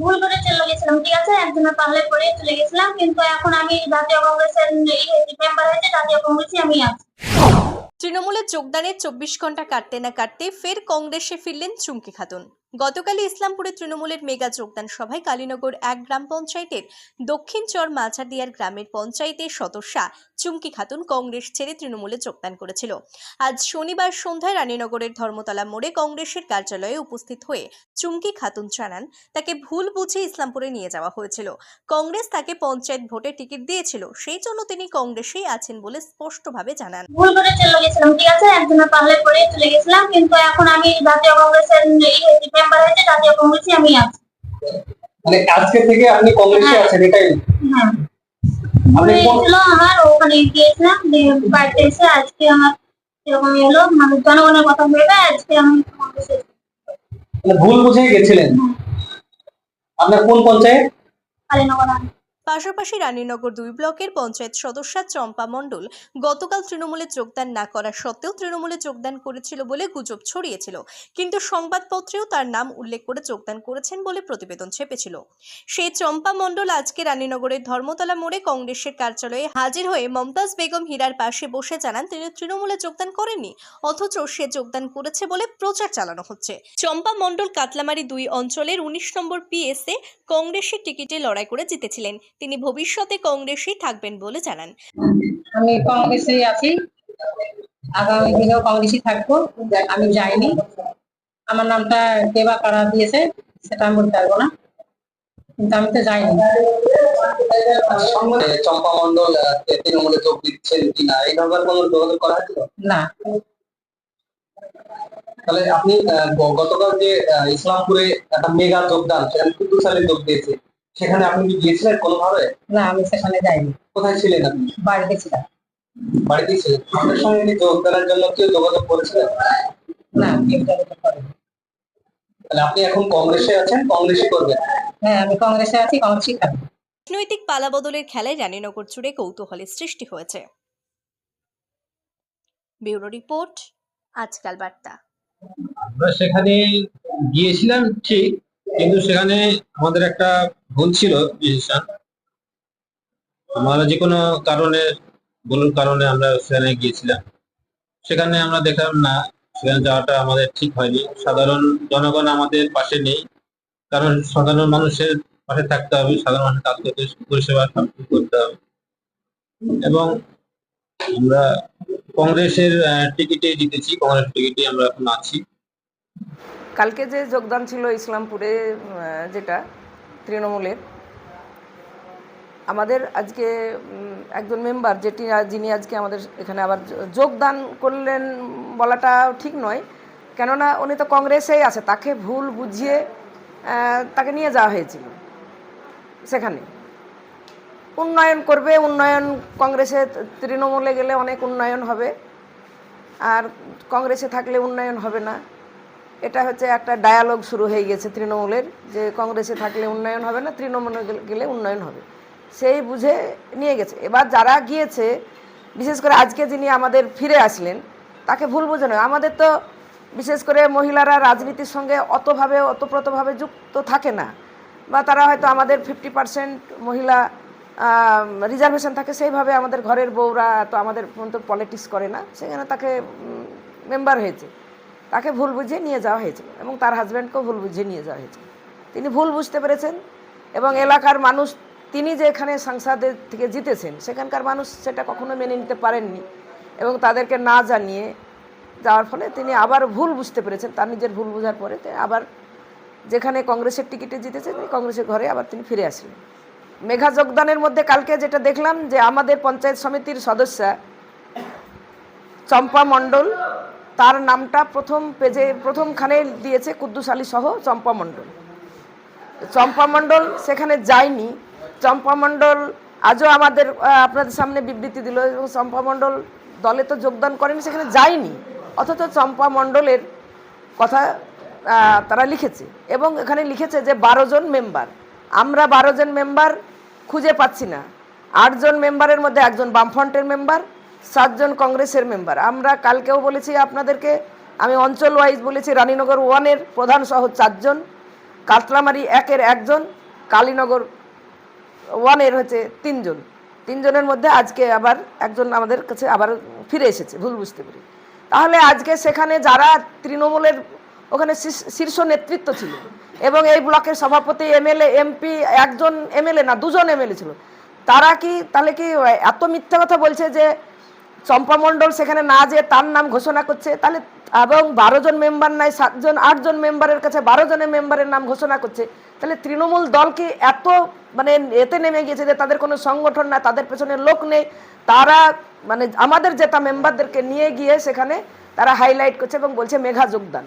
ভুল করে চলে গেছিলাম, ঠিক আছে? একজনের পারলে পরে চলে গেছিলাম, কিন্তু এখন আমি জাতীয় কংগ্রেসের মেম্বার হয়েছে, জাতীয় কংগ্রেসে আমি আছি। তৃণমূলে যোগদানের চব্বিশ ঘণ্টা কাটতে না কাটতে ফের কংগ্রেসে ফিরলেন চুমকি খাতুন। গতকালই ইসলামপুরে তৃণমূলের মেগা যোগদান সভায় কালীনগর এক গ্রাম পঞ্চায়েতের দক্ষিণ চর মাঝারদিয়ার গ্রামের পঞ্চায়েতের সদস্যা চুমকি খাতুন কংগ্রেস ছেড়ে তৃণমূলে যোগদান করেছিল। আজ শনিবার সন্ধ্যায় রানীনগরের ধর্মতলা মোড়ে কংগ্রেসের কার্যালয়ে উপস্থিত হয়ে চুমকি খাতুন জানান, তাকে ভুল বুঝে ইসলামপুরে নিয়ে যাওয়া হয়েছিল। কংগ্রেস তাকে পঞ্চায়েত ভোটে টিকিট দিয়েছিল, সেই জন্য তিনি কংগ্রেসেই আছেন বলে স্পষ্টভাবে জানান। ভুল করে চলে গেছিলাম, ঠিক আছে? একজনের পারলে পরে চলে গেছিলাম, কিন্তু এখন আমি জাতীয় কংগ্রেসের মেম্বার কংগ্রেসে আমি আছি। মানে আজকে থেকে আপনি কংগ্রেসে হ্যাঁ। আছেন এটাই হ্যাঁ। ভুল আমার ওখানে গিয়েছিলাম বাড়িতে এসে আজকে আমার এরকম এলো মানে জনগণের কথা ভেবে আজকে আমি মানে ভুল বুঝেই গেছিলেন। হ্যাঁ। আপনার কোন পঞ্চায়েত? কালীনগর আনি পাশাপাশি রানীনগর দুই ব্লকের পঞ্চায়েত সদস্যা চম্পা মণ্ডল গতকাল তৃণমূলে যোগদান না করা সত্ত্বেও তৃণমূলে যোগদান করেছিল বলে গুজব ছড়িয়েছিল। কিন্তু সংবাদপত্রেও তার নাম উল্লেখ করে যোগদান করেছেন বলে প্রতিবেদন ছেপেছিল। সেই চম্পা মণ্ডল আজকে রানীনগরের ধর্মতলা মোড়ে কংগ্রেসের কার্যালয়ে হাজির হয়ে মমতাজ বেগম হীরার পাশে বসে জানান, তিনি তৃণমূলে যোগদান করেননি, অথচ সে যোগদান করেছে বলে প্রচার চালানো হচ্ছে। চম্পা মণ্ডল কাতলামারি দুই অঞ্চলের উনিশ নম্বর পিএসএ কংগ্রেসের টিকিটে লড়াই করে জিতেছিলেন। তিনি ভবিষ্যতে কংগ্রেসেই থাকবেন বলে জানান। আমি কংগ্রেসে আছি। আগামী দিনেও কংগ্রেসই থাকব। আমি যাইনি। আমার নামটা দেবা কারা দিয়েছে সেটা আমি বলতে পারব না। কিন্তু আমি তো যাইনি। চম্পা মন্ডল তৃণমূলে যোগ দিচ্ছেন কিনা এই ধরনের কোনো যোগাযোগ করা হয়েছিল না। তাহলে আপনি আহ, গতকাল যে আহ, ইসলামপুরে একটা মেগা যোগদান সেখানে কুদ্দুস আলী যোগ দিয়েছে সেখানে আপনি কি গিয়েছিলেন কোনোভাবে? না আমি সেখানে যাইনি। কোথায় ছিলেন আপনি? বাড়িতে ছিলাম। বাড়িতেই ছিলেন। আপনার সঙ্গে কি যোগদানের জন্য কেউ যোগাযোগ করেছিলেন? না কেউ যোগাযোগ করেনি। তাহলে আপনি এখন কংগ্রেসে আছেন কংগ্রেসই করবেন। হ্যাঁ আমি কংগ্রেসে আছি কংগ্রেসই থাকব রাজনৈতিক পালাবদলের খেলায় রানীনগর জুড়ে কৌতূহলের সৃষ্টি হয়েছে। ব্যুরো রিপোর্ট আজকাল বার্তা। আমরা সেখানে গিয়েছিলাম ঠিক। কিন্তু সেখানে আমাদের একটা ভুল ছিল আমরা যে কোনো কারণে ভুল কারণে আমরা সেখানে গিয়েছিলাম। সেখানে আমরা দেখলাম না, সেখানে যাওয়াটা আমাদের ঠিক হয়নি। সাধারণ জনগণ আমাদের পাশে নেই। কারণ সাধারণ মানুষের পাশে থাকতে হবে, সাধারণ মানুষের কাজ করতে পরিষেবা সবকিছু করতে হবে। এবং আমরা কংগ্রেসের টিকিটে জিতেছি কংগ্রেস টিকিটে আমরা এখন আছি। কালকে যে যোগদান ছিল ইসলামপুরে যেটা তৃণমূলের, আমাদের আজকে একজন মেম্বার যেটি, যিনি আজকে আমাদের এখানে আবার যোগদান করলেন বলাটা ঠিক নয়। কেননা উনি তো কংগ্রেসেই আছে, তাকে ভুল বুঝিয়ে তাকে নিয়ে যাওয়া হয়েছিল সেখানে। উন্নয়ন করবে, উন্নয়ন কংগ্রেসে তৃণমূলে গেলে অনেক উন্নয়ন হবে। আর কংগ্রেসে থাকলে উন্নয়ন হবে না। এটা হচ্ছে একটা ডায়ালগ শুরু হয়ে গেছে তৃণমূলের, যে কংগ্রেসে থাকলে উন্নয়ন হবে না, তৃণমূলে গেলে- উন্নয়ন হবে। সেই বুঝে নিয়ে গেছে। এবার যারা গিয়েছে, বিশেষ করে আজকে যিনি আমাদের ফিরে আসলেন, তাকে ভুল বোঝে নয় আমাদের তো বিশেষ করে মহিলারা রাজনীতির সঙ্গে অতভাবে অতপ্রতভাবে যুক্ত থাকে না। বা তারা হয়তো আমাদের ফিফটি পার্সেন্ট মহিলা রিজার্ভেশন থাকে, সেইভাবে আমাদের ঘরের বউরা তো আমাদের মতো পলিটিক্স করে না। সেখানে তাকে মেম্বার হয়েছে। তাকে ভুল বুঝিয়ে নিয়ে যাওয়া হয়েছিল এবং তার হাজব্যান্ডকেও ভুল বুঝিয়ে নিয়ে যাওয়া হয়েছিল তিনি ভুল বুঝতে পেরেছেন এবং এলাকার মানুষ, তিনি যে এখানে সংসদের থেকে জিতেছেন, সেখানকার মানুষ সেটা কখনো মেনে নিতে পারেননি এবং তাদেরকে না জানিয়ে যাওয়ার ফলে তিনি আবার ভুল বুঝতে পেরেছেন। তার নিজের ভুল বোঝার পরে আবার যেখানে কংগ্রেসের টিকিটে জিতেছেন তিনি কংগ্রেসের ঘরে আবার তিনি ফিরে আসলেন। মেঘা যোগদানের মধ্যে কালকে যেটা দেখলাম যে আমাদের পঞ্চায়েত সমিতির সদস্যা চম্পা মণ্ডল তার নামটা প্রথম পেজে, প্রথমখানে দিয়েছে কুদ্দুস আলী সহ চম্পা মণ্ডল। চম্পা মণ্ডল সেখানে যায়নি। চম্পা মণ্ডল আজও আমাদের আপনাদের সামনে বিবৃতি দিল এবং চম্পা মণ্ডল দলে তো যোগদান করেনি, সেখানে যায়নি। অথচ চম্পা মণ্ডলের কথা তারা লিখেছে এবং এখানে লিখেছে যে বারো জন মেম্বার। আমরা বারো জন মেম্বার খুঁজে পাচ্ছি না। আটজন মেম্বারের মধ্যে একজন বামফ্রন্টের মেম্বার সাতজন কংগ্রেসের মেম্বার। আমরা কালকেও বলেছি আপনাদেরকে, আমি অঞ্চল ওয়াইজ বলেছি রানীনগর ওয়ানের প্রধান সহ চারজন, কাতলামারি একের একজন, কালীনগর ওয়ানের হচ্ছে তিনজন। তিনজনের মধ্যে আজকে আবার একজন আমাদের কাছে আবার ফিরে এসেছে, ভুল বুঝতে পারি। তাহলে আজকে সেখানে যারা তৃণমূলের ওখানে শীর্ষ- নেতৃত্ব ছিল এবং এই ব্লকের সভাপতি, এমএলএ, এমপি, একজন এমএলএ না, দুজন এমএলএ ছিল, তারা কি, তাহলে কি এত মিথ্যা কথা বলছে যে চম্পা মণ্ডল সেখানে না যেয়ে তার নাম ঘোষণা করছে। তাহলে, এবং বারো জন মেম্বার নাই সাতজন আটজন মেম্বারের কাছে বারো জনের মেম্বারের নাম ঘোষণা করছে। তাহলে তৃণমূল দলকে এত মানে এতে নেমে গিয়েছে যে তাদের কোনো সংগঠন না তাদের পেছনে লোক নেই। তারা মানে আমাদের যেটা মেম্বারদেরকে নিয়ে গিয়ে সেখানে তারা হাইলাইট করছে এবং বলছে, মেঘা যোগদান।